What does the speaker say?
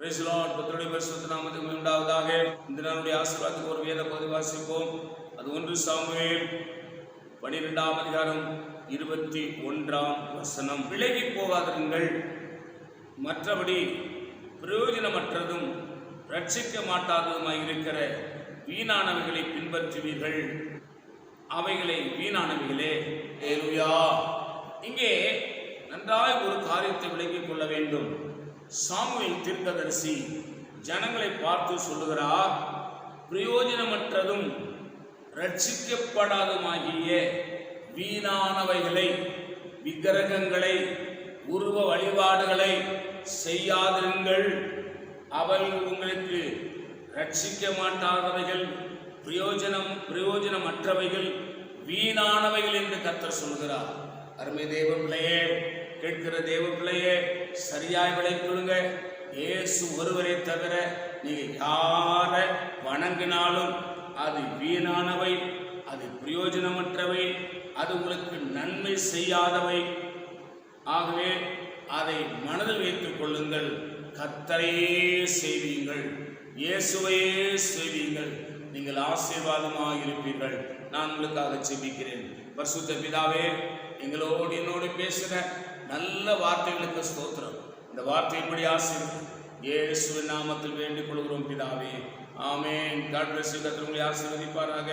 Praise the பரிசுத்த நாமத்துக்கு உண்டாவதாக. இந்த நாளுடைய ஆசீர்வாதத்துக்கு ஒரு வேத பகுதி வாசிப்போம். அது ஒன்று சாமுவேல் பனிரெண்டாம் அதிகாரம் இருபத்தி ஒன்றாம் வசனம். விலகி போகாதிருங்கள். மற்றபடி பிரயோஜனமற்றதும் ரட்சிக்க மாட்டாததுமாய் இருக்கிற வீணானவைகளை பின்பற்றுவீர்கள். அவைகளை வீணானவைகளே. ஏலுயா இங்கே நன்றாக ஒரு காரியத்தை விளங்கிக் கொள்ள வேண்டும். சாமுவேல் தீர்க்கதரிசி ஜனங்களை பார்த்து சொல்லுகிறார் பிரயோஜனமற்றதும் ரட்சிக்கப்படாதுமாகிய வீணானவைகளை விக்கிரகங்களை உருவ வழிபாடுகளை செய்யாதிருங்கள். அவள் உங்களுக்கு ரட்சிக்க மாட்டாதவைகள் பிரயோஜனம் பிரயோஜனமற்றவைகள் வீணானவைகள் என்று கத்தர் சொல்கிறார். அருமை தேவ பிள்ளையே கேட்கிற தேவ பிள்ளையே சரியாய் விளைக்கொள்ளுங்க இயேசு ஒருவரை தவிர நீங்க யார வணங்கினாலும் அது வீணானவை அது பிரயோஜனமற்றவை அது உங்களுக்கு நன்மை செய்யாதவை. ஆகவே அதை மனதில் வைத்துக் கொள்ளுங்கள். கத்தரையே செய்வீங்கள். இயேசுவையே செய்வீங்கள். நீங்கள் ஆசீர்வாதமாக இருப்பீர்கள் நான் உங்களுக்காக ஜெபிக்கிறேன். பரிசுத்த பிதாவே எங்களோடு என்னோடு பேசுகிற நல்ல வார்த்தைகளுக்கு ஸ்தோத்திரம். இந்த வார்த்தையின்படி ஆசீர்வதி. இயேசு நாமத்தில் வேண்டிக் கொள்கிறோம் பிதாவே. ஆமேன். காட் பிளஸ் யூ உங்களை ஆசீர்வதிப்பாராக.